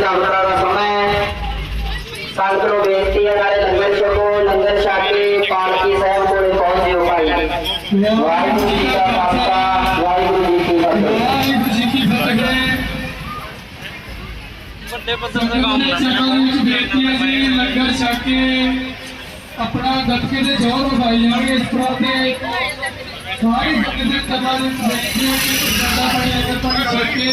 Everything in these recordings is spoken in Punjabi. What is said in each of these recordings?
ਕਵਿਤਾ ਦਾ ਸਮਾਂ ਹੈ। ਸੰਗਤ ਨੂੰ ਬੇਨਤੀ ਹੈ ਨਾਲੇ ਲੰਗਰ ਛਕੋ। ਲੰਗਰ ਛਕ ਕੇ ਪਾਲਕੀ ਸਾਹਿਬ ਕੋਲੇ ਪਹੁੰਚ ਜਿਓ ਭਾਈ ਵਾਹਿਗੁਰੂ ਜੀ ਕਾ ਖਾਲਸਾ ਵਾਹਿਗੁਰੂ ਜੀ ਕੀ ਫਤਿਹ। ਵੱਡੇ ਪੱਧਰ ਦੇ ਵਿੱਚ ਬੇਨਤੀ ਹੈ ਲੰਗਰ ਛਕ ਕੇ ਆਪਣਾ ਗੱਤਕੇ ਦੇ ਜੋਰ ਵਧਾਈ ਜਾਣਗੇ। ਇਸ ਤਰ੍ਹਾਂ ਤੇ ਸਾਰੀ ਸੰਗਤ ਦੇ ਚਰਨਾਂ ਦੇ ਵਿੱਚ ਬੇਨਤੀ ਹੈ ਕਿ ਜ਼ਿਆਦਾ ਪਾਣੀ ਲੰਗਰ ਪਾਣੀ ਛਕ ਕੇ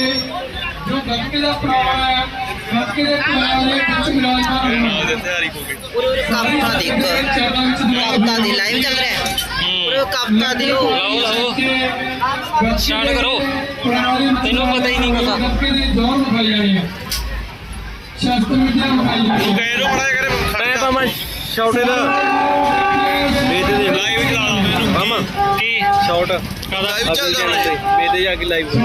ਜੋ ਗੱਤਕੇ ਦਾ ਪ੍ਰਾਣ ਹੈ ਗੱਤਕੇ ਦੇ ਦੇ ਵਿੱਚ ਵਿਰਾਜਮਾਨ ਹੋਣਾ ਉਰੇ ਉਰੇ ਕਵਤਾ ਦੇਖ ਕਵਤਾ ਦੀ ਲਾਈਵ ਚੱਲ ਰਿਹਾ ਹੈ ਉਰੇ ਕਵਤਾ ਦਿਓ ਲਾਓ ਲਾਓ ਸਟਾਰਟ ਕਰੋ। ਤੈਨੂੰ ਪਤਾ ਹੀ ਨਹੀਂ ਕੁਛ। ਗੱਤਕੇ ਦੇ ਜੋਰ ਵਿਖਾਈ ਜਾਣੀ ਹੈ ਸ਼ਾਸਤਰ ਵਿਦਿਆ ਵਿਖਾਈ ਜਾਣੀ ਹੈ ਗਏ ਰੋ ਬੜਾ ਕਰੇ ਮੈਂ ਤਾਂ ਮੈਂ ਛੋਟੇ ਦਾ ਵੇਚ ਦੇ ਲਾਈਵ ਚਲਾ ਮੈਨੂੰ ਮਾਮਾ ਕੀ ਸ਼ਾਟ ਲਾਈਵ ਚੱਲ ਰਿਹਾ ਮੇਰੇ ਜਾ ਕੇ ਲਾਈਵ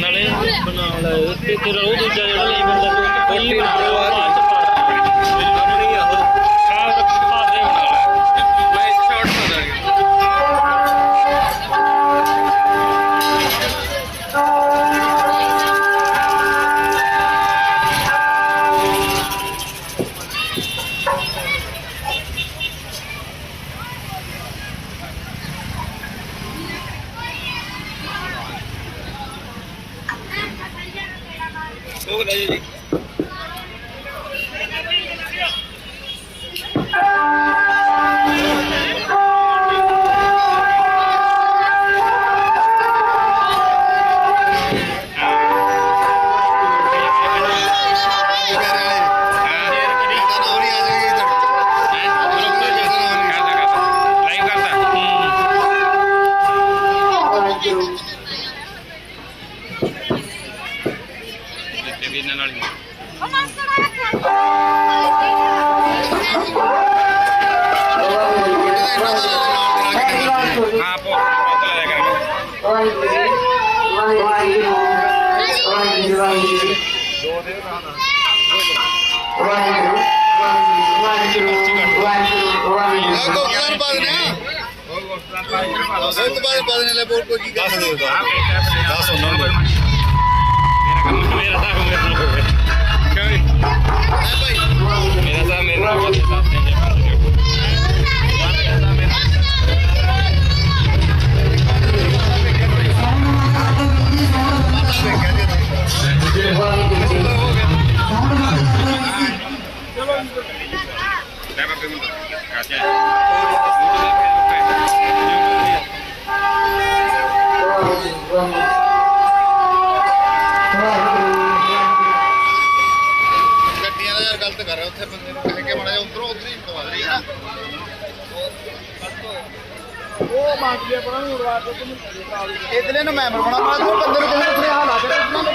ਨਾਲੇ ਬਣਾ ਲੈ ਤੇ ਤੇਰਾ ਉਹ ਦੂਜਾ ਜਿਹੜਾ ਲਾਈਵ ਬੰਦਾ ਕੋਈ ਪ੍ਰੋ ਆ ¿Cuánto vale para ਇਧਰੇ ਨੂੰ ਮੈਂਬਰ ਬਣਾ ਪਾ ਤੂੰ ਬੰਦੇ ਨੂੰ ਕਿਸੇ ਨੂੰ ਸੁਨੇਹਾ ਲਾ ਦੇ ਉਹਨਾਂ ਨੂੰ